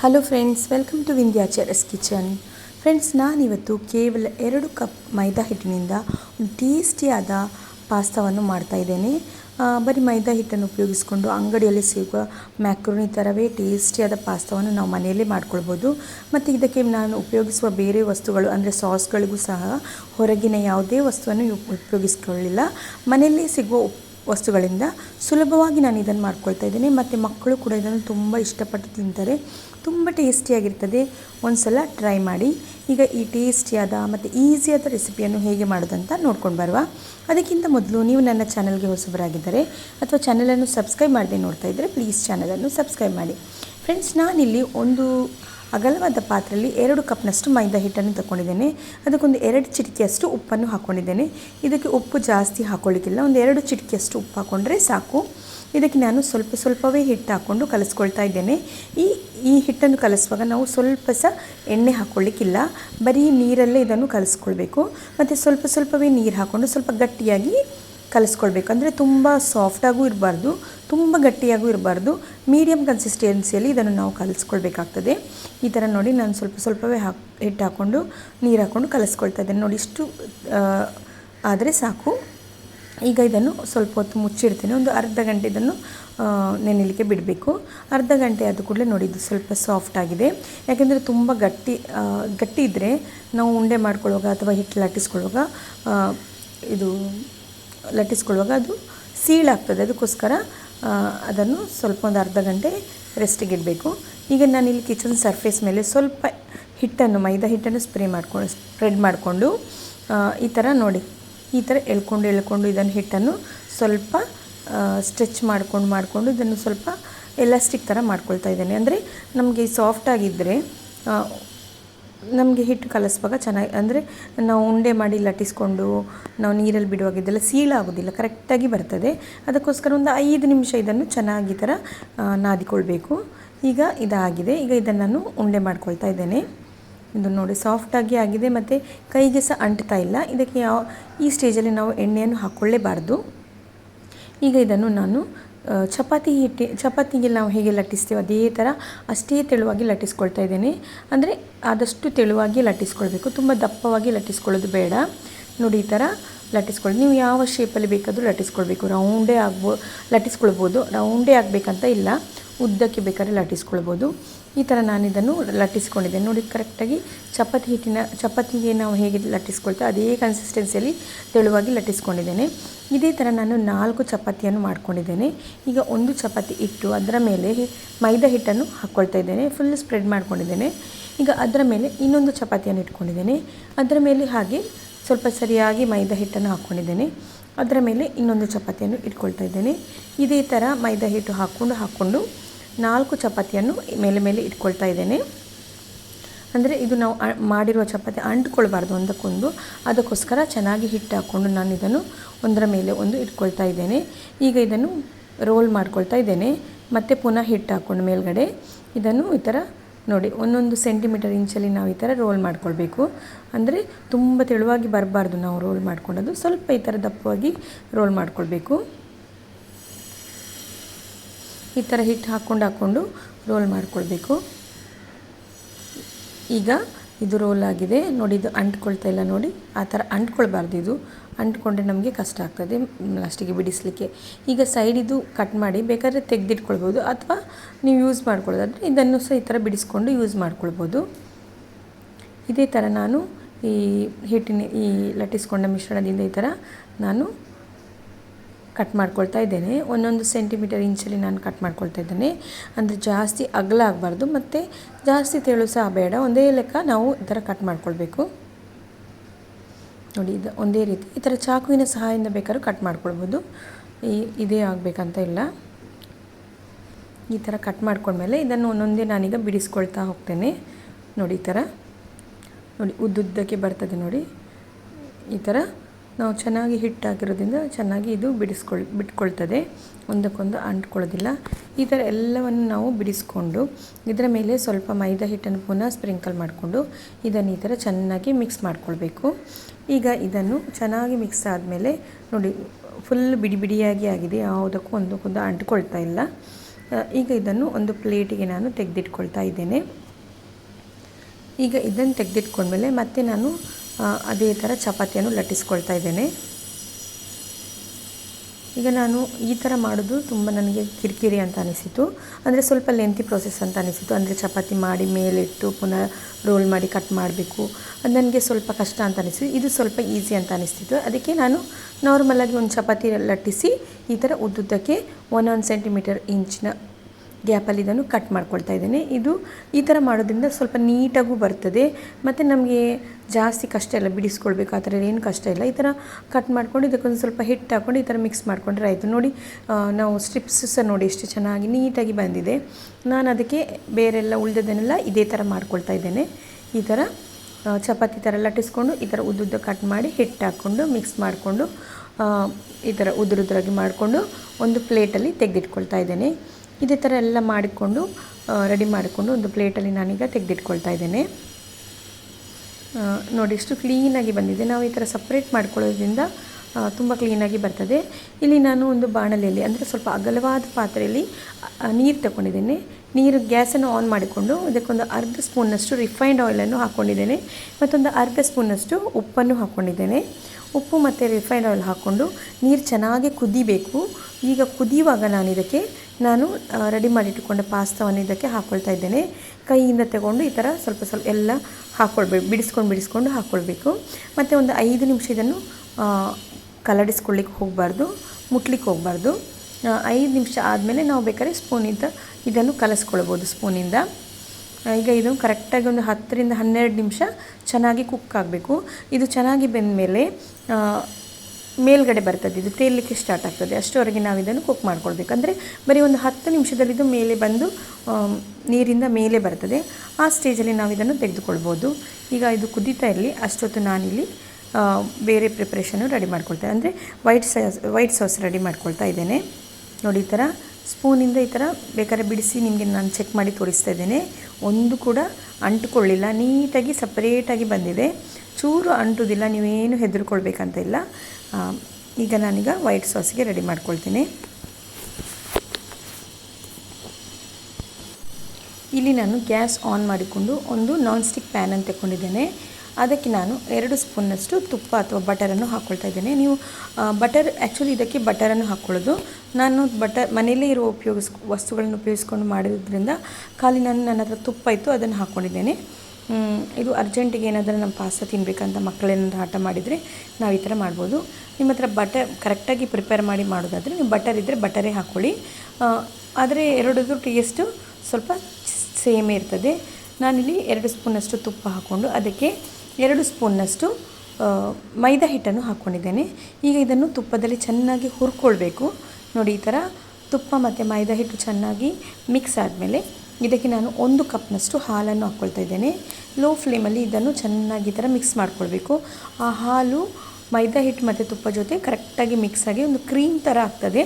Hello friends welcome to Vindhyacharya's kitchen friends ನಾನಿವತ್ತು ಕೇವಲ ಎರಡು ಕಪ್ ಮೈದಾ ಹಿಟ್ಟಿನಿಂದ ಟೇಸ್ಟಿಯಾದ ಪಾಸ್ತಾವನ್ನು ಮಾಡ್ತಾ ಇದ್ದೇನೆ. ಬರೀ ಮೈದಾ ಹಿಟ್ಟನ್ನು ಉಪಯೋಗಿಸ್ಕೊಂಡು ಅಂಗಡಿಯಲ್ಲಿ ಸಿಗುವ ಮ್ಯಾಕ್ರೋನಿ ಥರವೇ ಟೇಸ್ಟಿಯಾದ ಪಾಸ್ತಾವನ್ನು ನಾವು ಮನೆಯಲ್ಲೇ ಮಾಡ್ಕೊಳ್ಬೋದು. ಮತ್ತು ಇದಕ್ಕೆ ನಾನು ಉಪಯೋಗಿಸುವ ಬೇರೆ ವಸ್ತುಗಳು ಅಂದರೆ ಸಾಸ್ಗಳಿಗೂ ಸಹ ಹೊರಗಿನ ಯಾವುದೇ ವಸ್ತುವನ್ನು ಉಪ್- ಉಪಯೋಗಿಸ್ಕೊಳ್ಳಿಲ್ಲ. ಮನೆಯಲ್ಲೇ ಸಿಗುವ ವಸ್ತುಗಳಿಂದ ಸುಲಭವಾಗಿ ನಾನು ಇದನ್ನು ಮಾಡ್ಕೊಳ್ತಾ ಇದ್ದೀನಿ. ಮತ್ತು ಮಕ್ಕಳು ಕೂಡ ಇದನ್ನು ತುಂಬ ಇಷ್ಟಪಟ್ಟು ತಿಂತಾರೆ. ತುಂಬ ಟೇಸ್ಟಿಯಾಗಿರ್ತದೆ. ಒಂದು ಸಲ ಟ್ರೈ ಮಾಡಿ. ಈಗ ಈ ಟೇಸ್ಟಿಯಾದ ಮತ್ತು ಈಸಿಯಾದ ರೆಸಿಪಿಯನ್ನು ಹೇಗೆ ಮಾಡೋದಂತ ನೋಡ್ಕೊಂಡು ಬರುವ. ಅದಕ್ಕಿಂತ ಮೊದಲು ನೀವು ನನ್ನ ಚಾನಲ್ಗೆ ಹೊಸಬರಾಗಿದ್ದರೆ ಅಥವಾ ಚಾನಲನ್ನು ಸಬ್ಸ್ಕ್ರೈಬ್ ಮಾಡದೆ ನೋಡ್ತಾ ಇದ್ದರೆ ಪ್ಲೀಸ್ ಚಾನಲನ್ನು ಸಬ್ಸ್ಕ್ರೈಬ್ ಮಾಡಿ. ಫ್ರೆಂಡ್ಸ್, ನಾನಿಲ್ಲಿ ಒಂದು ಅಗಲವಾದ ಪಾತ್ರೆಯಲ್ಲಿ ಎರಡು ಕಪ್ನಷ್ಟು ಮೈದಾ ಹಿಟ್ಟನ್ನು ತಗೊಂಡಿದ್ದೇನೆ ಅದಕ್ಕೊಂದು ಎರಡು ಚಿಟಿಕೆಯಷ್ಟು ಉಪ್ಪನ್ನು ಹಾಕ್ಕೊಂಡಿದ್ದೇನೆ ಇದಕ್ಕೆ ಉಪ್ಪು ಜಾಸ್ತಿ ಹಾಕ್ಕೊಳ್ಳಿಕ್ಕಿಲ್ಲ ಒಂದು ಎರಡು ಚಿಟಿಕೆಯಷ್ಟು ಉಪ್ಪು ಹಾಕ್ಕೊಂಡ್ರೆ ಸಾಕು. ಇದಕ್ಕೆ ನಾನು ಸ್ವಲ್ಪ ಸ್ವಲ್ಪವೇ ಹಿಟ್ಟು ಹಾಕ್ಕೊಂಡು ಕಲಿಸ್ಕೊಳ್ತಾ ಇದ್ದೇನೆ. ಈ ಈ ಹಿಟ್ಟನ್ನು ಕಲಿಸುವಾಗ ನಾವು ಸ್ವಲ್ಪ ಸಹ ಎಣ್ಣೆ ಹಾಕ್ಕೊಳ್ಳಿಕ್ಕಿಲ್ಲ ಬರೀ ನೀರಲ್ಲೇ ಇದನ್ನು ಕಲಿಸ್ಕೊಳ್ಬೇಕು. ಮತ್ತು ಸ್ವಲ್ಪ ಸ್ವಲ್ಪವೇ ನೀರು ಹಾಕ್ಕೊಂಡು ಸ್ವಲ್ಪ ಗಟ್ಟಿಯಾಗಿ ಕಲಿಸ್ಕೊಳ್ಬೇಕು. ಅಂದರೆ ತುಂಬ ಸಾಫ್ಟಾಗೂ ಇರಬಾರ್ದು, ತುಂಬ ಗಟ್ಟಿಯಾಗೂ ಇರಬಾರ್ದು. ಮೀಡಿಯಮ್ ಕನ್ಸಿಸ್ಟೆನ್ಸಿಯಲ್ಲಿ ಇದನ್ನು ನಾವು ಕಲಿಸ್ಕೊಳ್ಬೇಕಾಗ್ತದೆ. ಈ ಥರ ನೋಡಿ ನಾನು ಸ್ವಲ್ಪ ಸ್ವಲ್ಪವೇ ಹಾಕಿ, ಹಿಟ್ಟು ಹಾಕ್ಕೊಂಡು, ನೀರು ಹಾಕ್ಕೊಂಡು ಕಲಿಸ್ಕೊಳ್ತಾ ಇದ್ದೇನೆ. ನೋಡಿ ಇಷ್ಟು ಆದರೆ ಸಾಕು. ಈಗ ಇದನ್ನು ಸ್ವಲ್ಪ ಹೊತ್ತು ಮುಚ್ಚಿಡ್ತೇನೆ. ಒಂದು ಅರ್ಧ ಗಂಟೆ ಇದನ್ನು ನೆನಲಿಕ್ಕೆ ಬಿಡಬೇಕು. ಅರ್ಧ ಗಂಟೆ ಆದ ಕೂಡಲೇ ನೋಡಿ ಇದು ಸ್ವಲ್ಪ ಸಾಫ್ಟ್ ಆಗಿದೆ. ಯಾಕೆಂದರೆ ತುಂಬ ಗಟ್ಟಿ ಗಟ್ಟಿ ಇದ್ದರೆ ನಾವು ಉಂಡೆ ಮಾಡ್ಕೊಳ್ಳುವಾಗ ಅಥವಾ ಹಿಟ್ಟು ಲಟ್ಟಿಸ್ಕೊಳ್ಳುವಾಗ ಇದು ಲಟ್ಟಿಸ್ಕೊಳ್ಳುವಾಗ ಅದು ಸೀಳಾಗ್ತದೆ. ಅದಕ್ಕೋಸ್ಕರ ಅದನ್ನು ಸ್ವಲ್ಪ ಒಂದು ಅರ್ಧ ಗಂಟೆ ರೆಸ್ಟಿಗೆ ಇಡಬೇಕು. ಈಗ ನಾನಿಲ್ಲಿ ಕಿಚನ್ ಸರ್ಫೇಸ್ ಮೇಲೆ ಸ್ವಲ್ಪ ಹಿಟ್ಟನ್ನು, ಮೈದಾ ಹಿಟ್ಟನ್ನು ಸ್ಪ್ರೇ ಮಾಡ್ಕೊಂಡು ಸ್ಪ್ರೆಡ್ ಮಾಡಿಕೊಂಡು ಈ ಥರ ನೋಡಿ. ಈ ಥರ ಎಳ್ಕೊಂಡು ಎಳ್ಕೊಂಡು ಇದನ್ನು ಹಿಟ್ಟನ್ನು ಸ್ವಲ್ಪ ಸ್ಟ್ರೆಚ್ ಮಾಡ್ಕೊಂಡು, ಮಾಡಿಕೊಂಡು ಇದನ್ನು ಸ್ವಲ್ಪ ಎಲಾಸ್ಟಿಕ್ ಥರ ಮಾಡ್ಕೊಳ್ತಾ ಇದ್ದೇನೆ. ಅಂದರೆ ನಮಗೆ ಸಾಫ್ಟ್ ಆಗಿದ್ದರೆ ನಮಗೆ ಹಿಟ್ಟು ಕಲಿಸುವಾಗ ಚೆನ್ನಾಗಿ, ಅಂದರೆ ನಾವು ಉಂಡೆ ಮಾಡಿ ಲಟ್ಟಿಸ್ಕೊಂಡು ನಾವು ನೀರಲ್ಲಿ ಬಿಡುವಾಗ ಇದೆಲ್ಲ ಸೀಳಾಗೋದಿಲ್ಲ, ಕರೆಕ್ಟಾಗಿ ಬರ್ತದೆ. ಅದಕ್ಕೋಸ್ಕರ ಒಂದು ಐದು ನಿಮಿಷ ಇದನ್ನು ಚೆನ್ನಾಗಿ ಥರ ನಾದಿಕೊಳ್ಬೇಕು. ಈಗ ಇದಾಗಿದೆ. ಈಗ ಇದನ್ನು ನಾನು ಉಂಡೆ ಮಾಡ್ಕೊಳ್ತಾ ಇದ್ದೇನೆ. ಇದು ನೋಡಿ ಸಾಫ್ಟಾಗಿ ಆಗಿದೆ, ಮತ್ತು ಕೈಗೆ ಸಹ ಅಂಟ್ತಾ ಇಲ್ಲ. ಇದಕ್ಕೆ ಯಾವ, ಈ ಸ್ಟೇಜಲ್ಲಿ ನಾವು ಎಣ್ಣೆಯನ್ನು ಹಾಕ್ಕೊಳ್ಳೇಬಾರ್ದು. ಈಗ ಇದನ್ನು ನಾನು ಚಪಾತಿ ಹಿಟ್ಟಿ, ಚಪಾತಿಗೆ ನಾವು ಹೇಗೆ ಲಟ್ಟಿಸ್ತೀವಿ ಅದೇ ಥರ ಅಷ್ಟೇ ತೆಳುವಾಗಿ ಲಟ್ಟಿಸ್ಕೊಳ್ತಾ ಇದ್ದೇನೆ. ಅಂದರೆ ಆದಷ್ಟು ತೆಳುವಾಗಿ ಲಟ್ಟಿಸ್ಕೊಳ್ಬೇಕು. ತುಂಬ ದಪ್ಪವಾಗಿ ಲಟ್ಟಿಸ್ಕೊಳ್ಳೋದು ಬೇಡ. ನೋಡಿ ಈ ಥರ ಲಟ್ಟಿಸ್ಕೊಳ್ಳಿ ನೀವು ಯಾವ ಶೇಪಲ್ಲಿ ಬೇಕಾದರೂ ಲಟ್ಟಿಸ್ಕೊಳ್ಬೇಕು. ರೌಂಡೇ ಆಗ್ಬೋ, ಲಟ್ಟಿಸ್ಕೊಳ್ಬೋದು. ರೌಂಡೇ ಆಗಬೇಕಂತ ಇಲ್ಲ. ಉದ್ದಕ್ಕೆ ಬೇಕಾದ್ರೆ ಲಟ್ಟಿಸ್ಕೊಳ್ಬೋದು. ಈ ಥರ ನಾನು ಇದನ್ನು ಲಟ್ಟಿಸ್ಕೊಂಡಿದ್ದೇನೆ. ನೋಡಿ ಕರೆಕ್ಟಾಗಿ ಚಪಾತಿ ಹಿಟ್ಟಿನ, ಚಪಾತಿಗೆ ನಾವು ಹೇಗೆ ಲಟ್ಟಿಸ್ಕೊಳ್ತೇವೆ, ಅದೇ ಕನ್ಸಿಸ್ಟೆನ್ಸಿಯಲ್ಲಿ ತೆಳುವಾಗಿ ಲಟ್ಟಿಸ್ಕೊಂಡಿದ್ದೇನೆ. ಇದೇ ಥರ ನಾನು ನಾಲ್ಕು ಚಪಾತಿಯನ್ನು ಮಾಡ್ಕೊಂಡಿದ್ದೇನೆ. ಈಗ ಒಂದು ಚಪಾತಿ ಇಟ್ಟು ಅದರ ಮೇಲೆ ಮೈದಾ ಹಿಟ್ಟನ್ನು ಹಾಕ್ಕೊಳ್ತಾ ಇದ್ದೇನೆ. ಫುಲ್ ಸ್ಪ್ರೆಡ್ ಮಾಡ್ಕೊಂಡಿದ್ದೇನೆ. ಈಗ ಅದರ ಮೇಲೆ ಇನ್ನೊಂದು ಚಪಾತಿಯನ್ನು ಇಟ್ಕೊಂಡಿದ್ದೇನೆ. ಅದರ ಮೇಲೆ ಹಾಗೆ ಸ್ವಲ್ಪ ಸರಿಯಾಗಿ ಮೈದಾ ಹಿಟ್ಟನ್ನು ಹಾಕ್ಕೊಂಡಿದ್ದೇನೆ ಅದರ ಮೇಲೆ ಇನ್ನೊಂದು ಚಪಾತಿಯನ್ನು ಇಟ್ಕೊಳ್ತಾ ಇದ್ದೇನೆ. ಇದೇ ಥರ ಮೈದಾ ಹಿಟ್ಟು ಹಾಕ್ಕೊಂಡು ಹಾಕ್ಕೊಂಡು ನಾಲ್ಕು ಚಪಾತಿಯನ್ನು ಮೇಲೆ ಮೇಲೆ ಇಟ್ಕೊಳ್ತಾ ಇದ್ದೇನೆ. ಅಂದರೆ ಇದು ನಾವು ಮಾಡಿರುವ ಚಪಾತಿ ಅಂಟ್ಕೊಳ್ಬಾರ್ದು ಒಂದಕ್ಕೊಂದು. ಅದಕ್ಕೋಸ್ಕರ ಚೆನ್ನಾಗಿ ಹಿಟ್ಟು ಹಾಕ್ಕೊಂಡು ನಾನು ಇದನ್ನು ಒಂದರ ಮೇಲೆ ಒಂದು ಇಟ್ಕೊಳ್ತಾ ಇದ್ದೇನೆ. ಈಗ ಇದನ್ನು ರೋಲ್ ಮಾಡ್ಕೊಳ್ತಾ ಇದ್ದೇನೆ. ಮತ್ತು ಪುನಃ ಹಿಟ್ಟು ಹಾಕ್ಕೊಂಡು ಮೇಲ್ಗಡೆ ಇದನ್ನು ಈ ಥರ ನೋಡಿ, ಒಂದೊಂದು ಸೆಂಟಿಮೀಟರ್ ಇಂಚಲ್ಲಿ ನಾವು ಈ ಥರ ರೋಲ್ ಮಾಡ್ಕೊಳ್ಬೇಕು. ಅಂದರೆ ತುಂಬ ತೆಳುವಾಗಿ ಬರಬಾರ್ದು ನಾವು ರೋಲ್ ಮಾಡ್ಕೊಂಡದ್ದು. ಸ್ವಲ್ಪ ಈ ಥರ ದಪ್ಪವಾಗಿ ರೋಲ್ ಮಾಡ್ಕೊಳ್ಬೇಕು. ಈ ಥರ ಹಿಟ್ಟು ಹಾಕ್ಕೊಂಡು ಹಾಕ್ಕೊಂಡು ರೋಲ್ ಮಾಡ್ಕೊಳ್ಬೇಕು. ಈಗ ಇದು ರೋಲ್ ಆಗಿದೆ. ನೋಡಿ, ಇದು ಅಂಟ್ಕೊಳ್ತಾ ಇಲ್ಲ ನೋಡಿ. ಆ ಥರ ಅಂಟ್ಕೊಳ್ಬಾರ್ದು ಇದು. ಅಂಟ್ಕೊಂಡ್ರೆ ನಮಗೆ ಕಷ್ಟ ಆಗ್ತದೆ. ಲಾಸ್ಟಿಗೆ ಬಿಡಿಸಲಿಕ್ಕೆ. ಈಗ ಸೈಡಿದು ಕಟ್ ಮಾಡಿ ಬೇಕಾದರೆ ತೆಗೆದಿಟ್ಕೊಳ್ಬೋದು ಅಥವಾ ನೀವು ಯೂಸ್ ಮಾಡ್ಕೊಳ್ಳೋದಾದರೆ ಇದನ್ನು ಸಹ ಈ ಥರ ಬಿಡಿಸ್ಕೊಂಡು ಯೂಸ್ ಮಾಡ್ಕೊಳ್ಬೋದು. ಇದೇ ಥರ ನಾನು ಈ ಹಿಟ್ಟಿನ ಈ ಲಟ್ಟಿಸ್ಕೊಂಡ ಮಿಶ್ರಣದಿಂದ ಈ ಥರ ನಾನು ಕಟ್ ಮಾಡ್ಕೊಳ್ತಾ ಇದ್ದೇನೆ. ಒಂದೊಂದು ಸೆಂಟಿಮೀಟರ್ ಇಂಚಲ್ಲಿ ನಾನು ಕಟ್ ಮಾಡ್ಕೊಳ್ತಾ ಇದ್ದೇನೆ. ಅಂದರೆ ಜಾಸ್ತಿ ಅಗಲ ಆಗಬಾರ್ದು ಮತ್ತು ಜಾಸ್ತಿ ತೆಳು ಸಹ ಬೇಡ. ಒಂದೇ ಲೆಕ್ಕ ನಾವು ಈ ಥರ ಕಟ್ ಮಾಡ್ಕೊಳ್ಬೇಕು. ನೋಡಿ, ಇದು ಒಂದೇ ರೀತಿ. ಈ ಥರ ಚಾಕುವಿನ ಸಹಾಯದಿಂದ ಬೇಕಾದ್ರೂ ಕಟ್ ಮಾಡ್ಕೊಳ್ಬೋದು. ಈ, ಇದೇ ಆಗಬೇಕಂತ ಇಲ್ಲ. ಈ ಥರ ಕಟ್ ಮಾಡ್ಕೊಂಡ್ಮೇಲೆ ಇದನ್ನು ಒಂದೊಂದೇ ನಾನೀಗ ಬಿಡಿಸ್ಕೊಳ್ತಾ ಹೋಗ್ತೇನೆ. ನೋಡಿ, ಈ ಥರ ನೋಡಿ, ಉದ್ದುದ್ದಕ್ಕೆ ಬರ್ತದೆ ನೋಡಿ. ಈ ಥರ ನಾವು ಚೆನ್ನಾಗಿ ಹಿಟ್ಟು ಹಾಕಿರೋದ್ರಿಂದ ಚೆನ್ನಾಗಿ ಇದು ಬಿಡಿಸ್ಕೊಳ್, ಬಿಟ್ಕೊಳ್ತದೆ. ಒಂದಕ್ಕೊಂದು ಅಂಟ್ಕೊಳ್ಳೋದಿಲ್ಲ. ಈ ಥರ ಎಲ್ಲವನ್ನು ನಾವು ಬಿಡಿಸ್ಕೊಂಡು, ಇದರ ಮೇಲೆ ಸ್ವಲ್ಪ ಮೈದಾ ಹಿಟ್ಟನ್ನು ಪುನಃ ಸ್ಪ್ರಿಂಕಲ್ ಮಾಡಿಕೊಂಡು, ಇದನ್ನು ಈ ಥರ ಚೆನ್ನಾಗಿ ಮಿಕ್ಸ್ ಮಾಡ್ಕೊಳ್ಬೇಕು. ಈಗ ಇದನ್ನು ಚೆನ್ನಾಗಿ ಮಿಕ್ಸ್ ಆದಮೇಲೆ ನೋಡಿ, ಫುಲ್ ಬಿಡಿ ಬಿಡಿಯಾಗಿ ಆಗಿದೆ. ಯಾವುದಕ್ಕೂ ಒಂದಕ್ಕೊಂದು ಅಂಟ್ಕೊಳ್ತಾ ಇಲ್ಲ. ಈಗ ಇದನ್ನು ಒಂದು ಪ್ಲೇಟಿಗೆ ನಾನು ತೆಗೆದಿಟ್ಕೊಳ್ತಾ ಇದ್ದೇನೆ. ಈಗ ಇದನ್ನು ತೆಗೆದಿಟ್ಕೊಂಡ್ಮೇಲೆ ಮತ್ತೆ ನಾನು ಅದೇ ಥರ ಚಪಾತಿಯನ್ನು ಲಟ್ಟಿಸ್ಕೊಳ್ತಾ ಇದ್ದೇನೆ. ಈಗ ನಾನು ಈ ಥರ ಮಾಡೋದು ತುಂಬ ನನಗೆ ಕಿರಿಕಿರಿ ಅಂತ ಅನಿಸಿತು. ಅಂದರೆ ಸ್ವಲ್ಪ ಲೆಂತಿ ಪ್ರೊಸೆಸ್ ಅಂತ ಅನಿಸಿತು. ಅಂದರೆ ಚಪಾತಿ ಮಾಡಿ ಮೇಲಿಟ್ಟು ಪುನಃ ರೋಲ್ ಮಾಡಿ ಕಟ್ ಮಾಡಬೇಕು. ಅದು ನನಗೆ ಸ್ವಲ್ಪ ಕಷ್ಟ ಅಂತ ಅನಿಸಿತು. ಇದು ಸ್ವಲ್ಪ ಈಸಿ ಅಂತ ಅನಿಸ್ತಿತ್ತು. ಅದಕ್ಕೆ ನಾನು ನಾರ್ಮಲಾಗಿ ಒಂದು ಚಪಾತಿ ಲಟ್ಟಿಸಿ ಈ ಥರ ಉದ್ದುದ್ದಕ್ಕೆ ಒಂದೊಂದು ಸೆಂಟಿಮೀಟರ್ ಇಂಚಿನ ಗ್ಯಾಪಲ್ಲಿ ಇದನ್ನು ಕಟ್ ಮಾಡ್ಕೊಳ್ತಾ ಇದ್ದೇನೆ. ಇದು ಈ ಥರ ಮಾಡೋದ್ರಿಂದ ಸ್ವಲ್ಪ ನೀಟಾಗೂ ಬರ್ತದೆ. ಮತ್ತು ನಮಗೆ ಜಾಸ್ತಿ ಕಷ್ಟ ಇಲ್ಲ, ಬಿಡಿಸ್ಕೊಳ್ಬೇಕು, ಆ ಥರ ಏನು ಕಷ್ಟ ಇಲ್ಲ. ಈ ಥರ ಕಟ್ ಮಾಡ್ಕೊಂಡು ಇದಕ್ಕೊಂದು ಸ್ವಲ್ಪ ಹಿಟ್ಟು ಹಾಕ್ಕೊಂಡು ಈ ಥರ ಮಿಕ್ಸ್ ಮಾಡ್ಕೊಂಡ್ರೆ ಆಯಿತು. ನೋಡಿ ನಾವು ಸ್ಟ್ರಿಪ್ಸ್ ಸಹ ನೋಡಿ ಎಷ್ಟು ಚೆನ್ನಾಗಿ ನೀಟಾಗಿ ಬಂದಿದೆ. ನಾನು ಅದಕ್ಕೆ ಬೇರೆಲ್ಲ ಉಳಿದದನ್ನೆಲ್ಲ ಇದೇ ಥರ ಮಾಡ್ಕೊಳ್ತಾ ಇದ್ದೇನೆ. ಈ ಥರ ಚಪಾತಿ ಥರ ಲಟ್ಟಿಸ್ಕೊಂಡು ಈ ಥರ ಉದ್ದುದ್ದ ಕಟ್ ಮಾಡಿ ಹಿಟ್ಟು ಹಾಕ್ಕೊಂಡು ಮಿಕ್ಸ್ ಮಾಡಿಕೊಂಡು ಈ ಥರ ಉದುರುದ್ರಾಗಿ ಮಾಡಿಕೊಂಡು ಒಂದು ಪ್ಲೇಟಲ್ಲಿ ತೆಗೆದಿಟ್ಕೊಳ್ತಾ ಇದ್ದೇನೆ. ಇದೇ ಥರ ಎಲ್ಲ ಮಾಡಿಕೊಂಡು ರೆಡಿ ಮಾಡಿಕೊಂಡು ಒಂದು ಪ್ಲೇಟಲ್ಲಿ ನಾನೀಗ ತೆಗೆದಿಟ್ಕೊಳ್ತಾ ಇದ್ದೇನೆ. ನೋಡಿ, ಇಷ್ಟು ಕ್ಲೀನಾಗಿ ಬಂದಿದೆ. ನಾವು ಈ ಥರ ಸಪ್ರೇಟ್ ಮಾಡ್ಕೊಳ್ಳೋದ್ರಿಂದ ತುಂಬ ಕ್ಲೀನಾಗಿ ಬರ್ತದೆ. ಇಲ್ಲಿ ನಾನು ಒಂದು ಬಾಣಲೆಯಲ್ಲಿ, ಅಂದರೆ ಸ್ವಲ್ಪ ಅಗಲವಾದ ಪಾತ್ರೆಯಲ್ಲಿ ನೀರು ತಗೊಂಡಿದ್ದೇನೆ. ನೀರು ಗ್ಯಾಸನ್ನು ಆನ್ ಮಾಡಿಕೊಂಡು ಇದಕ್ಕೊಂದು ಅರ್ಧ ಸ್ಪೂನ್ನಷ್ಟು ರಿಫೈನ್ಡ್ ಆಯಿಲನ್ನು ಹಾಕ್ಕೊಂಡಿದ್ದೇನೆ. ಮತ್ತೊಂದು ಅರ್ಧ ಸ್ಪೂನ್ನಷ್ಟು ಉಪ್ಪನ್ನು ಹಾಕ್ಕೊಂಡಿದ್ದೇನೆ. ಉಪ್ಪು ಮತ್ತು ರಿಫೈನ್ಡ್ ಆಯಿಲ್ ಹಾಕ್ಕೊಂಡು ನೀರು ಚೆನ್ನಾಗಿ ಕುದಿಬೇಕು. ಈಗ ಕುದಿಯುವಾಗ ನಾನು ಇದಕ್ಕೆ ನಾನು ರೆಡಿ ಮಾಡಿಟ್ಟುಕೊಂಡ ಪಾಸ್ತಾವನ್ನು ಇದಕ್ಕೆ ಹಾಕ್ಕೊಳ್ತಾ ಇದ್ದೇನೆ. ಕೈಯಿಂದ ತಗೊಂಡು ಈ ಥರ ಸ್ವಲ್ಪ ಸ್ವಲ್ಪ ಎಲ್ಲ ಹಾಕ್ಕೊಳ್ಬೇಕು ಬಿಡಿಸ್ಕೊಂಡು ಬಿಡಿಸ್ಕೊಂಡು ಹಾಕ್ಕೊಳ್ಬೇಕು ಮತ್ತು ಒಂದು ಐದು ನಿಮಿಷ ಇದನ್ನು ಕಲಡಿಸ್ಕೊಳ್ಳಿಕ್ಕೆ ಹೋಗಬಾರ್ದು, ಮುಟ್ಲಿಕ್ಕೆ ಹೋಗಬಾರ್ದು. ಐದು ನಿಮಿಷ ಆದಮೇಲೆ ನಾವು ಬೇಕಾದ್ರೆ ಸ್ಪೂನಿಂದ ಇದನ್ನು ಕಲಿಸ್ಕೊಳ್ಬೋದು ಸ್ಪೂನಿಂದ ಈಗ ಇದು ಕರೆಕ್ಟಾಗಿ ಒಂದು ಹತ್ತರಿಂದ ಹನ್ನೆರಡು ನಿಮಿಷ ಚೆನ್ನಾಗಿ ಕುಕ್ ಆಗಬೇಕು. ಇದು ಚೆನ್ನಾಗಿ ಬೆಂದ ಮೇಲೆ ಮೇಲ್ಗಡೆ ಬರ್ತದೆ. ಇದು ತೇಲಿಕ್ಕೆ ಸ್ಟಾರ್ಟ್ ಆಗ್ತದೆ. ಅಷ್ಟರವರೆಗೆ ನಾವು ಇದನ್ನು ಕುಕ್ ಮಾಡ್ಕೊಳ್ಬೇಕು. ಅಂದರೆ ಬರೀ ಒಂದು ಹತ್ತು ನಿಮಿಷದಲ್ಲಿ ಇದು ಮೇಲೆ ಬಂದು ನೀರಿಂದ ಮೇಲೆ ಬರ್ತದೆ. ಆ ಸ್ಟೇಜಲ್ಲಿ ನಾವು ಇದನ್ನು ತೆಗೆದುಕೊಳ್ಬೋದು. ಈಗ ಇದು ಕುದೀತಾ ಇರಲಿ. ಅಷ್ಟೊತ್ತು ನಾನಿಲ್ಲಿ ಬೇರೆ ಪ್ರಿಪ್ರೇಷನ್ನು ರೆಡಿ ಮಾಡ್ಕೊಳ್ತೇನೆ. ಅಂದರೆ white sauce white sauce ready ಮಾಡ್ಕೊಳ್ತಾ ಇದ್ದೇನೆ. ನೋಡಿ, ಈ ಥರ ಸ್ಪೂನಿಂದ ಈ ಥರ ಬೇಕಾದ್ರೆ ಬಿಡಿಸಿ ನಿಮಗೆ ನಾನು ಚೆಕ್ ಮಾಡಿ ತೋರಿಸ್ತಾ ಇದ್ದೇನೆ. ಒಂದು ಕೂಡ ಅಂಟುಕೊಳ್ಳಿಲ್ಲ, ನೀಟಾಗಿ ಸಪ್ರೇಟಾಗಿ ಬಂದಿದೆ. ಚೂರು ಅಂಟುವುದಿಲ್ಲ ನೀವೇನು ಹೆದರ್ಕೊಳ್ಬೇಕಂತ ಇಲ್ಲ. ಈಗ ನಾನೀಗ ವೈಟ್ ಸಾಸ್ಗೆ ರೆಡಿ ಮಾಡ್ಕೊಳ್ತೀನಿ. ಇಲ್ಲಿ ನಾನು ಗ್ಯಾಸ್ ಆನ್ ಮಾಡಿಕೊಂಡು ಒಂದು ನಾನ್ ಸ್ಟಿಕ್ ಪ್ಯಾನನ್ನು ತಗೊಂಡಿದ್ದೇನೆ ಅದಕ್ಕೆ ನಾನು ಎರಡು ಸ್ಪೂನ್ನಷ್ಟು ತುಪ್ಪ ಅಥವಾ ಬಟರನ್ನು ಹಾಕ್ಕೊಳ್ತಾ ಇದ್ದೇನೆ. ನೀವು ಬಟರ್ ಆ್ಯಕ್ಚುಲಿ ಇದಕ್ಕೆ ಬಟರನ್ನು ಹಾಕ್ಕೊಳ್ಳೋದು ನಾನು ಬಟರ್, ಮನೆಯಲ್ಲೇ ಇರುವ ಉಪಯೋಗಿಸ್, ವಸ್ತುಗಳನ್ನು ಉಪಯೋಗಿಸ್ಕೊಂಡು ಮಾಡಿರೋದ್ರಿಂದ ಖಾಲಿ ನಾನು ನನ್ನ ಹತ್ರ ತುಪ್ಪ ಇತ್ತು, ಅದನ್ನು ಹಾಕ್ಕೊಂಡಿದ್ದೇನೆ ಇದು ಅರ್ಜೆಂಟಿಗೆ ಏನಾದರೂ ನಮ್ಮ ಪಾಸ್ತಾ ತಿನ್ನಬೇಕಂತ ಮಕ್ಕಳೇನಾದ್ರು ಆಟ ಮಾಡಿದರೆ ನಾವು ಈ ಥರ ಮಾಡ್ಬೋದು. ನಿಮ್ಮ ಹತ್ರ ಬಟರ್, ಕರೆಕ್ಟಾಗಿ ಪ್ರಿಪೇರ್ ಮಾಡಿ ಮಾಡೋದಾದರೆ ನೀವು ಬಟರ್ ಇದ್ದರೆ ಬಟರೇ ಹಾಕ್ಕೊಳ್ಳಿ ಆದರೆ ಎರಡದು ಟೇಸ್ಟು ಸ್ವಲ್ಪ ಸೇಮೇ ಇರ್ತದೆ. ನಾನಿಲ್ಲಿ ಎರಡು ಸ್ಪೂನಷ್ಟು ತುಪ್ಪ ಹಾಕ್ಕೊಂಡು ಅದಕ್ಕೆ ಎರಡು ಸ್ಪೂನ್ನಷ್ಟು ಮೈದಾ ಹಿಟ್ಟನ್ನು ಹಾಕ್ಕೊಂಡಿದ್ದೇನೆ ಈಗ ಇದನ್ನು ತುಪ್ಪದಲ್ಲಿ ಚೆನ್ನಾಗಿ ಹುರ್ಕೊಳ್ಬೇಕು. ನೋಡಿ, ಈ ಥರ ತುಪ್ಪ ಮತ್ತು ಮೈದಾ ಹಿಟ್ಟು ಚೆನ್ನಾಗಿ ಮಿಕ್ಸ್ ಆದಮೇಲೆ ಇದಕ್ಕೆ ನಾನು ಒಂದು ಕಪ್ನಷ್ಟು ಹಾಲನ್ನು ಹಾಕ್ಕೊಳ್ತಾ ಇದ್ದೇನೆ. ಲೋ ಫ್ಲೇಮಲ್ಲಿ ಇದನ್ನು ಚೆನ್ನಾಗಿ ಈ ಥರ ಮಿಕ್ಸ್ ಮಾಡ್ಕೊಳ್ಬೇಕು. ಆ ಹಾಲು ಮೈದಾ ಹಿಟ್ಟು ಮತ್ತು ತುಪ್ಪ ಜೊತೆ ಕರೆಕ್ಟಾಗಿ ಮಿಕ್ಸ್ ಆಗಿ ಒಂದು ಕ್ರೀಮ್ ಥರ ಆಗ್ತದೆ.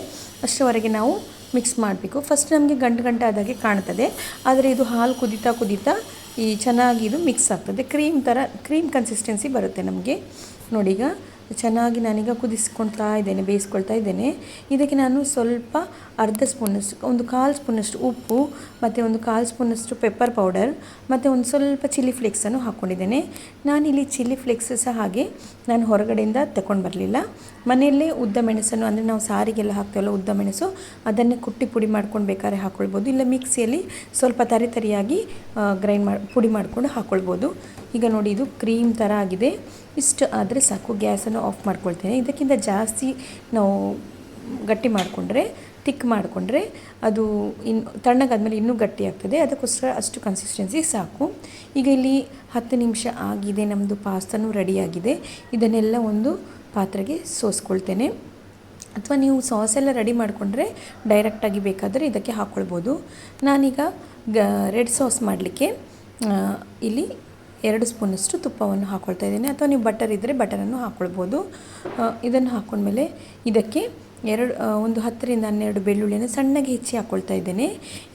ಅಷ್ಟರವರೆಗೆ ನಾವು ಮಿಕ್ಸ್ ಮಾಡಬೇಕು. ಫಸ್ಟ್ ನಮಗೆ ಗಂಟು ಗಂಟೆ ಆದಾಗೆ ಕಾಣ್ತದೆ. ಆದರೆ ಇದು ಹಾಲು ಕುದೀತಾ ಕುದೀತಾ ಈ ಚೆನ್ನಾಗಿ ಇದು ಮಿಕ್ಸ್ ಆಗ್ತದೆ. ಕ್ರೀಮ್ ಥರ ಕ್ರೀಮ್ ಕನ್ಸಿಸ್ಟೆನ್ಸಿ ಬರುತ್ತೆ ನಮಗೆ. ನೋಡಿ ಈಗ ಚೆನ್ನಾಗಿ ನಾನೀಗ ಕುದಿಸ್ಕೊಳ್ತಾ ಇದ್ದೇನೆ, ಬೇಯಿಸ್ಕೊಳ್ತಾ ಇದ್ದೇನೆ. ಇದಕ್ಕೆ ನಾನು ಸ್ವಲ್ಪ ಅರ್ಧ ಸ್ಪೂನಷ್ಟು, ಒಂದು ಕಾಲು ಸ್ಪೂನಷ್ಟು ಉಪ್ಪು, ಮತ್ತು ಒಂದು ಕಾಲು ಸ್ಪೂನಷ್ಟು ಪೆಪ್ಪರ್ ಪೌಡರ್ ಮತ್ತು ಒಂದು ಸ್ವಲ್ಪ ಚಿಲ್ಲಿ ಫ್ಲೇಕ್ಸನ್ನು ಹಾಕ್ಕೊಂಡಿದ್ದೇನೆ ನಾನಿಲ್ಲಿ ಚಿಲ್ಲಿ ಫ್ಲೇಕ್ಸ್ ಸಹ ಹಾಗೆ ನಾನು ಹೊರಗಡೆಯಿಂದ ತಗೊಂಡು ಬರಲಿಲ್ಲ. ಮನೆಯಲ್ಲೇ ಉದ್ದ ಮೆಣಸನ್ನು, ಅಂದರೆ ನಾವು ಸಾರಿಗೆಲ್ಲ ಹಾಕ್ತೇವಲ್ಲ ಉದ್ದ ಮೆಣಸು, ಅದನ್ನೇ ಕುಟ್ಟಿ ಪುಡಿ ಮಾಡ್ಕೊಂಡು ಬೇಕಾದ್ರೆ ಹಾಕ್ಕೊಳ್ಬೋದು ಇಲ್ಲ ಮಿಕ್ಸಿಯಲ್ಲಿ ಸ್ವಲ್ಪ ತರಿ ತರಿಯಾಗಿ ಗ್ರೈಂಡ್ ಮಾಡಿ ಪುಡಿ ಮಾಡಿಕೊಂಡು ಹಾಕ್ಕೊಳ್ಬೋದು ಈಗ ನೋಡಿ ಇದು ಕ್ರೀಮ್ ಥರ ಆಗಿದೆ. ಇಷ್ಟು ಆದರೆ ಸಾಕು. ಗ್ಯಾಸನ್ನು ಆಫ್ ಮಾಡ್ಕೊಳ್ತೇನೆ. ಇದಕ್ಕಿಂತ ಜಾಸ್ತಿ ನಾವು ಗಟ್ಟಿ ಮಾಡಿಕೊಂಡ್ರೆ ತಿಕ್ ಮಾಡಿಕೊಂಡ್ರೆ ಅದು ಇನ್ನು ತಣ್ಣಗಾದ್ಮೇಲೆ ಇನ್ನೂ ಗಟ್ಟಿ ಆಗ್ತದೆ. ಅದಕ್ಕೋಸ್ಕರ ಅಷ್ಟು ಕನ್ಸಿಸ್ಟೆನ್ಸಿ ಸಾಕು. ಈಗ ಇಲ್ಲಿ ಹತ್ತು ನಿಮಿಷ ಆಗಿದೆ. ನಮ್ಮದು ಪಾಸ್ತಾನು ರೆಡಿಯಾಗಿದೆ ಇದನ್ನೆಲ್ಲ ಒಂದು ಪಾತ್ರೆಗೆ ಸೋಸ್ಕೊಳ್ತೇನೆ. ಅಥವಾ ನೀವು ಸಾಸ್ ಎಲ್ಲ ರೆಡಿ ಮಾಡಿಕೊಂಡ್ರೆ ಡೈರೆಕ್ಟಾಗಿ ಬೇಕಾದರೆ ಇದಕ್ಕೆ ಹಾಕ್ಕೊಳ್ಬೋದು ನಾನೀಗ ಗ ರೆಡ್ ಸಾಸ್ ಮಾಡಲಿಕ್ಕೆ ಇಲ್ಲಿ ಎರಡು ಸ್ಪೂನಷ್ಟು ತುಪ್ಪವನ್ನು ಹಾಕ್ಕೊಳ್ತಾ ಇದ್ದೀನಿ. ಅಥವಾ ನೀವು ಬಟರ್ ಇದ್ದರೆ ಬಟರನ್ನು ಹಾಕ್ಕೊಳ್ಬೋದು ಇದನ್ನು ಹಾಕ್ಕೊಂಡ್ಮೇಲೆ ಇದಕ್ಕೆ ಎರಡು ಒಂದು ಹತ್ತರಿಂದ ಹನ್ನೆರಡು ಬೆಳ್ಳುಳ್ಳಿಯನ್ನು ಸಣ್ಣಗೆ ಹೆಚ್ಚಿ ಹಾಕ್ಕೊಳ್ತಾ ಇದ್ದೇನೆ.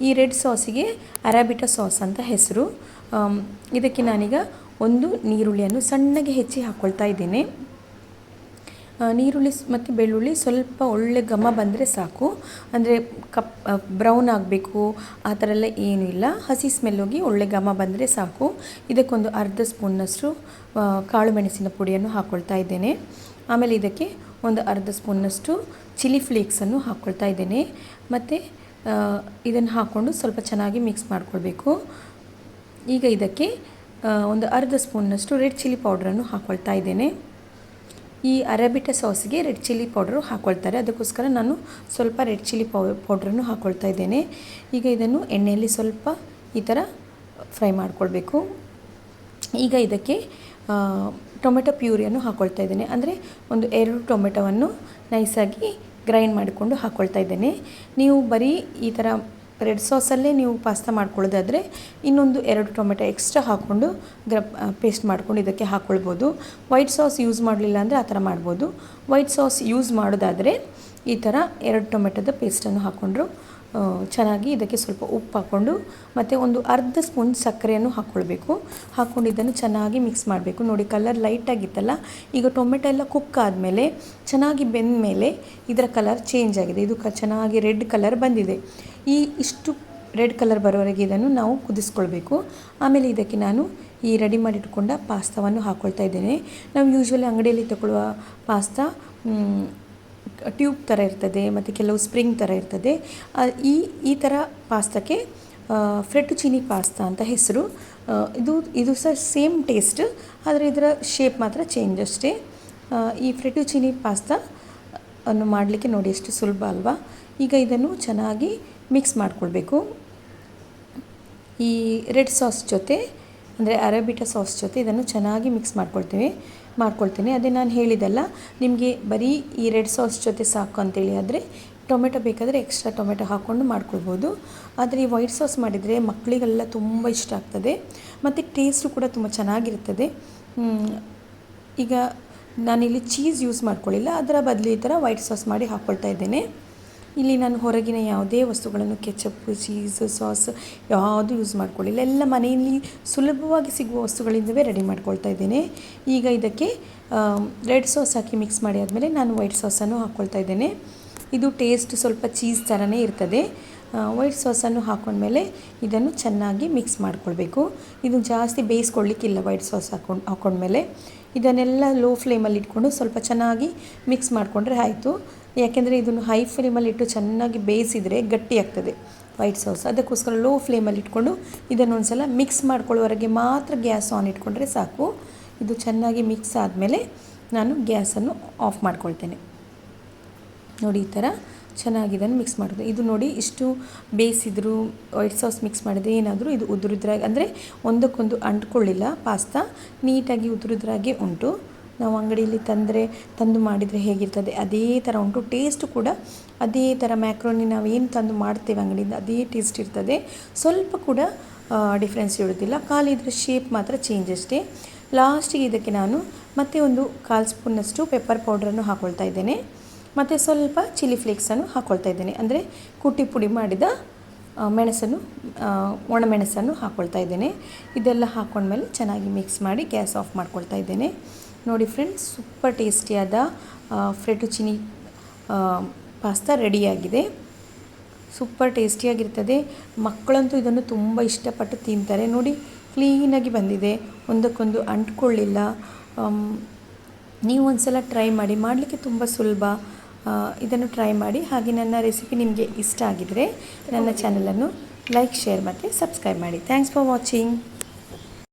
ಈ ರೆಡ್ ಸಾಸಿಗೆ ಅರಾಬಿಟಾ ಸಾಸ್ ಅಂತ ಹೆಸರು. ಇದಕ್ಕೆ ನಾನೀಗ ಒಂದು ನೀರುಳ್ಳಿಯನ್ನು ಸಣ್ಣಗೆ ಹೆಚ್ಚಿ ಹಾಕ್ಕೊಳ್ತಾ ಇದ್ದೇನೆ. ನೀರುಳ್ಳಿ ಮತ್ತು ಬೆಳ್ಳುಳ್ಳಿ ಸ್ವಲ್ಪ ಒಳ್ಳೆ ಘಮ ಬಂದರೆ ಸಾಕು. ಅಂದರೆ ಕಪ್ ಬ್ರೌನ್ ಆಗಬೇಕು, ಆ ಥರ ಎಲ್ಲ ಏನೂ ಇಲ್ಲ. ಹಸಿ ಸ್ಮೆಲ್ ಹೋಗಿ ಒಳ್ಳೆ ಘಮ ಬಂದರೆ ಸಾಕು. ಇದಕ್ಕೊಂದು ಅರ್ಧ ಸ್ಪೂನ್ನಷ್ಟು ಕಾಳು ಮೆಣಸಿನ ಪುಡಿಯನ್ನು ಹಾಕ್ಕೊಳ್ತಾ ಇದ್ದೇನೆ. ಆಮೇಲೆ ಇದಕ್ಕೆ ಒಂದು ಅರ್ಧ ಸ್ಪೂನ್ನಷ್ಟು ಚಿಲ್ಲಿ ಫ್ಲೇಕ್ಸನ್ನು ಹಾಕ್ಕೊಳ್ತಾ ಇದ್ದೇನೆ. ಮತ್ತು ಇದನ್ನು ಹಾಕ್ಕೊಂಡು ಸ್ವಲ್ಪ ಚೆನ್ನಾಗಿ ಮಿಕ್ಸ್ ಮಾಡ್ಕೊಳ್ಬೇಕು. ಈಗ ಇದಕ್ಕೆ ಒಂದು ಅರ್ಧ ಸ್ಪೂನ್ನಷ್ಟು ರೆಡ್ ಚಿಲ್ಲಿ ಪೌಡ್ರನ್ನು ಹಾಕ್ಕೊಳ್ತಾ ಇದ್ದೇನೆ. ಈ ಅರಬಿಟ ಸಾಸ್ಗೆ ರೆಡ್ ಚಿಲ್ಲಿ ಪೌಡ್ರು ಹಾಕ್ಕೊಳ್ತಾರೆ ಅದಕ್ಕೋಸ್ಕರ ನಾನು ಸ್ವಲ್ಪ ರೆಡ್ ಚಿಲ್ಲಿ ಪೌ, ಪೌಡ್ರನ್ನು ಹಾಕ್ಕೊಳ್ತಾ ಇದ್ದೇನೆ. ಈಗ ಇದನ್ನು ಎಣ್ಣೆಯಲ್ಲಿ ಸ್ವಲ್ಪ ಈ ಥರ ಫ್ರೈ ಮಾಡಿಕೊಳ್ಬೇಕು. ಈಗ ಇದಕ್ಕೆ ಟೊಮೆಟೊ ಪ್ಯೂರಿಯನ್ನು ಹಾಕ್ಕೊಳ್ತಾ ಇದ್ದೇನೆ. ಅಂದರೆ ಒಂದು ಎರಡು ಟೊಮೆಟೊವನ್ನು ನೈಸಾಗಿ ಗ್ರೈಂಡ್ ಮಾಡಿಕೊಂಡು ಹಾಕ್ಕೊಳ್ತಾ ಇದ್ದೇನೆ. ನೀವು ಬರೀ ಈ ಥರ ರೆಡ್ ಸಾಸಲ್ಲೇ ನೀವು ಪಾಸ್ತಾ ಮಾಡ್ಕೊಳ್ಳೋದಾದರೆ ಇನ್ನೊಂದು ಎರಡು ಟೊಮೆಟೊ ಎಕ್ಸ್ಟ್ರಾ ಹಾಕ್ಕೊಂಡು ಗ್ರ ಪೇಸ್ಟ್ ಮಾಡ್ಕೊಂಡು ಇದಕ್ಕೆ ಹಾಕ್ಕೊಳ್ಬೋದು. ವೈಟ್ ಸಾಸ್ ಯೂಸ್ ಮಾಡಲಿಲ್ಲ ಅಂದರೆ ಆ ಥರ ಮಾಡ್ಬೋದು. ವೈಟ್ ಸಾಸ್ ಯೂಸ್ ಮಾಡೋದಾದರೆ ಈ ಥರ ಎರಡು ಟೊಮೆಟೊದ ಪೇಸ್ಟನ್ನು ಹಾಕ್ಕೊಂಡ್ರು ಚೆನ್ನಾಗಿ ಇದಕ್ಕೆ ಸ್ವಲ್ಪ ಉಪ್ಪು ಹಾಕ್ಕೊಂಡು ಮತ್ತು ಒಂದು ಅರ್ಧ ಸ್ಪೂನ್ ಸಕ್ಕರೆಯನ್ನು ಹಾಕ್ಕೊಳ್ಬೇಕು. ಹಾಕ್ಕೊಂಡು ಇದನ್ನು ಚೆನ್ನಾಗಿ ಮಿಕ್ಸ್ ಮಾಡಬೇಕು. ನೋಡಿ ಕಲರ್ ಲೈಟಾಗಿತ್ತಲ್ಲ ಈಗ ಟೊಮೆಟೊ ಎಲ್ಲ ಕುಕ್ ಆದಮೇಲೆ ಚೆನ್ನಾಗಿ ಬೆಂದ ಮೇಲೆ ಇದರ ಕಲರ್ ಚೇಂಜ್ ಆಗಿದೆ. ಇದು ಚೆನ್ನಾಗಿ ರೆಡ್ ಕಲರ್ ಬಂದಿದೆ. ಈ ಇಷ್ಟು ರೆಡ್ ಕಲರ್ ಬರೋವರೆಗೆ ಇದನ್ನು ನಾವು ಕುದಿಸ್ಕೊಳ್ಬೇಕು. ಆಮೇಲೆ ಇದಕ್ಕೆ ನಾನು ಈ ರೆಡಿ ಮಾಡಿಟ್ಕೊಂಡ ಪಾಸ್ತಾವನ್ನು ಹಾಕ್ಕೊಳ್ತಾ ಇದ್ದೇನೆ. ನಾವು ಯೂಶ್ವಲಿ ಅಂಗಡಿಯಲ್ಲಿ ತಗೊಳ್ಳುವ ಪಾಸ್ತಾ ಟ್ಯೂಬ್ ಥರ ಇರ್ತದೆ, ಮತ್ತು ಕೆಲವು ಸ್ಪ್ರಿಂಗ್ ಥರ ಇರ್ತದೆ. ಈ ಈ ಥರ ಪಾಸ್ತಾಕ್ಕೆ ಫ್ರೆಟುಚಿನಿ ಪಾಸ್ತಾ ಅಂತ ಹೆಸರು. ಇದು ಇದು ಸಹ ಸೇಮ್ ಟೇಸ್ಟ್, ಆದರೆ ಇದರ ಶೇಪ್ ಮಾತ್ರ ಚೇಂಜ್ ಅಷ್ಟೇ. ಈ ಈ ಫ್ರೆಟುಚಿನಿ ಪಾಸ್ತಾ ಅನ್ನು ಮಾಡಲಿಕ್ಕೆ ನೋಡಿ ಎಷ್ಟು ಸುಲಭ ಅಲ್ವಾ. ಈಗ ಇದನ್ನು ಚೆನ್ನಾಗಿ ಮಿಕ್ಸ್ ಮಾಡಿಕೊಳ್ಬೇಕು ಈ ರೆಡ್ ಸಾಸ್ ಜೊತೆ, ಅಂದರೆ ಅರಬಿಟ ಸಾಸ್ ಜೊತೆ ಇದನ್ನು ಚೆನ್ನಾಗಿ ಮಿಕ್ಸ್ ಮಾಡ್ಕೊಳ್ತೀವಿ, ಮಾಡ್ಕೊಳ್ತೀನಿ. ಅದೇ ನಾನು ಹೇಳಿದಲ್ಲ ನಿಮಗೆ ಬರೀ ಈ ರೆಡ್ ಸಾಸ್ ಜೊತೆ ಸಾಕು ಅಂತೇಳಿ ಆದರೆ, ಟೊಮೆಟೊ ಬೇಕಾದರೆ ಎಕ್ಸ್ಟ್ರಾ ಟೊಮೆಟೊ ಹಾಕ್ಕೊಂಡು ಮಾಡ್ಕೊಳ್ಬೋದು. ಆದರೆ ಈ ವೈಟ್ ಸಾಸ್ ಮಾಡಿದರೆ ಮಕ್ಕಳಿಗೆಲ್ಲ ತುಂಬ ಇಷ್ಟ ಆಗ್ತದೆ. ಮತ್ತು ಟೇಸ್ಟು ಕೂಡ ತುಂಬ ಚೆನ್ನಾಗಿರ್ತದೆ. ಈಗ ನಾನಿಲ್ಲಿ ಚೀಸ್ ಯೂಸ್ ಮಾಡ್ಕೊಳ್ಳಿಲ್ಲ ಅದರ ಬದಲು ಈ ಥರ ವೈಟ್ ಸಾಸ್ ಮಾಡಿ ಹಾಕ್ಕೊಳ್ತಾ ಇದ್ದೇನೆ. ಇಲ್ಲಿ ನಾನು ಹೊರಗಿನ ಯಾವುದೇ ವಸ್ತುಗಳನ್ನು ಕೆಚಪ್, ಚೀಸ್, ಸಾಸ್ ಯಾವುದು ಯೂಸ್ ಮಾಡ್ಕೊಳ್ಳಿಲ್ಲ. ಎಲ್ಲ ಮನೆಯಲ್ಲಿ ಸುಲಭವಾಗಿ ಸಿಗುವ ವಸ್ತುಗಳಿಂದವೇ ರೆಡಿ ಮಾಡ್ಕೊಳ್ತಾ ಇದ್ದೇನೆ. ಈಗ ಇದಕ್ಕೆ ರೆಡ್ ಸಾಸ್ ಹಾಕಿ ಮಿಕ್ಸ್ ಮಾಡಿ ಆದಮೇಲೆ ನಾನು ವೈಟ್ ಸಾಸನ್ನು ಹಾಕ್ಕೊಳ್ತಾ ಇದ್ದೇನೆ. ಇದು ಟೇಸ್ಟ್ ಸ್ವಲ್ಪ ಚೀಸ್ ಥರನೇ ಇರ್ತದೆ. ವೈಟ್ ಸಾಸನ್ನು ಹಾಕೊಂಡ್ಮೇಲೆ ಇದನ್ನು ಚೆನ್ನಾಗಿ ಮಿಕ್ಸ್ ಮಾಡ್ಕೊಳ್ಬೇಕು. ಇದು ಜಾಸ್ತಿ ಬೇಯಿಸ್ಕೊಳ್ಳಿಕ್ಕಿಲ್ಲ ವೈಟ್ ಸಾಸ್ ಹಾಕೊಂಡು, ಹಾಕೊಂಡ್ಮೇಲೆ. ಇದನ್ನೆಲ್ಲ ಲೋ ಫ್ಲೇಮಲ್ಲಿ ಇಟ್ಕೊಂಡು ಸ್ವಲ್ಪ ಚೆನ್ನಾಗಿ ಮಿಕ್ಸ್ ಮಾಡಿಕೊಂಡ್ರೆ ಆಯಿತು. ಯಾಕೆಂದರೆ ಇದನ್ನು ಹೈ ಫ್ಲೇಮಲ್ಲಿ ಇಟ್ಟು ಚೆನ್ನಾಗಿ ಬೇಯಿಸಿದರೆ ಗಟ್ಟಿ ಆಗ್ತದೆ ವೈಟ್ ಸಾಸ್ ಅದಕ್ಕೋಸ್ಕರ ಲೋ ಫ್ಲೇಮಲ್ಲಿ ಇಟ್ಕೊಂಡು ಇದನ್ನು ಒಂದು ಸಲ ಮಿಕ್ಸ್ ಮಾಡ್ಕೊಳ್ಳೋವರೆಗೆ ಮಾತ್ರ ಗ್ಯಾಸ್ ಆನ್ ಇಟ್ಕೊಂಡ್ರೆ ಸಾಕು. ಇದು ಚೆನ್ನಾಗಿ ಮಿಕ್ಸ್ ಆದಮೇಲೆ ನಾನು ಗ್ಯಾಸನ್ನು ಆಫ್ ಮಾಡ್ಕೊಳ್ತೇನೆ. ನೋಡಿ, ಈ ಥರ ಚೆನ್ನಾಗಿ ಇದನ್ನು ಮಿಕ್ಸ್ ಮಾಡೋದು. ಇದು ನೋಡಿ ಇಷ್ಟು ಬೇಯಿಸಿದ್ರು ವೈಟ್ ಸಾಸ್ ಮಿಕ್ಸ್ ಮಾಡಿದ್ರೆ ಏನಾದರೂ ಇದು ಉದುರಿದ್ರಾಗಿ ಅಂದರೆ ಒಂದಕ್ಕೊಂದು ಅಂಟ್ಕೊಳ್ಳಿಲ್ಲ ಪಾಸ್ತಾ ನೀಟಾಗಿ ಉದುರಿದ್ರಾಗೆ ಉಂಟು. ನಾವು ಅಂಗಡಿಯಲ್ಲಿ ತಂದರೆ, ತಂದು ಮಾಡಿದರೆ ಹೇಗಿರ್ತದೆ? ಅದೇ ಥರ ಉಂಟು. ಟೇಸ್ಟ್ ಕೂಡ ಅದೇ ಥರ ಮ್ಯಾಕ್ರೋನಿ ನಾವು ಏನು ತಂದು ಮಾಡ್ತೇವೆ ಅಂಗಡಿಯಿಂದ ಅದೇ ಟೇಸ್ಟ್ ಇರ್ತದೆ. ಸ್ವಲ್ಪ ಕೂಡ ಡಿಫ್ರೆನ್ಸ್ ಇರೋದಿಲ್ಲ. ಕಾಲು ಇದರ ಶೇಪ್ ಮಾತ್ರ ಚೇಂಜ್ ಅಷ್ಟೇ. ಲಾಸ್ಟಿಗೆ ಇದಕ್ಕೆ ನಾನು ಮತ್ತೆ ಒಂದು ಕಾಲು ಸ್ಪೂನಷ್ಟು ಪೆಪ್ಪರ್ ಪೌಡ್ರನ್ನು ಹಾಕ್ಕೊಳ್ತಾ ಇದ್ದೇನೆ. ಮತ್ತು ಸ್ವಲ್ಪ ಚಿಲ್ಲಿ ಫ್ಲೇಕ್ಸನ್ನು ಹಾಕ್ಕೊಳ್ತಾ ಇದ್ದೇನೆ. ಅಂದರೆ ಕುಟ್ಟಿ ಪುಡಿ ಮಾಡಿದ ಮೆಣಸನ್ನು ಒಣ ಒಣಮೆಣಸನ್ನು ಹಾಕ್ಕೊಳ್ತಾ ಇದ್ದೇನೆ. ಇದೆಲ್ಲ ಹಾಕ್ಕೊಂಡ್ಮೇಲೆ ಚೆನ್ನಾಗಿ ಮಿಕ್ಸ್ ಮಾಡಿ ಗ್ಯಾಸ್ ಆಫ್ ಮಾಡ್ಕೊಳ್ತಾ ಇದ್ದೇನೆ. ನೋಡಿ ಫ್ರೆಂಡ್ಸ್ ಸೂಪರ್ ಟೇಸ್ಟಿಯಾದ ಫ್ರೆಟುಚಿನಿ ಪಾಸ್ತಾ ರೆಡಿಯಾಗಿದೆ. ಸೂಪರ್ ಟೇಸ್ಟಿಯಾಗಿರ್ತದೆ. ಮಕ್ಕಳಂತೂ ಇದನ್ನು ತುಂಬ ಇಷ್ಟಪಟ್ಟು ತಿಂತಾರೆ. ನೋಡಿ ಕ್ಲೀನಾಗಿ ಬಂದಿದೆ. ಒಂದಕ್ಕೊಂದು ಅಂಟ್ಕೊಳ್ಳಿಲ್ಲ. ನೀವು ಒಂದು ಸಲ ಟ್ರೈ ಮಾಡಿ. ಮಾಡಲಿಕ್ಕೆ ತುಂಬ ಸುಲಭ. ಇದನ್ನು ಟ್ರೈ ಮಾಡಿ. ಹಾಗೆ ನನ್ನ ರೆಸಿಪಿ ನಿಮಗೆ ಇಷ್ಟ ಆಗಿದರೆ ನನ್ನ ಚಾನಲನ್ನು ಲೈಕ್ ಶೇರ್ ಮತ್ತು ಸಬ್ಸ್ಕ್ರೈಬ್ ಮಾಡಿ. Thanks for watching.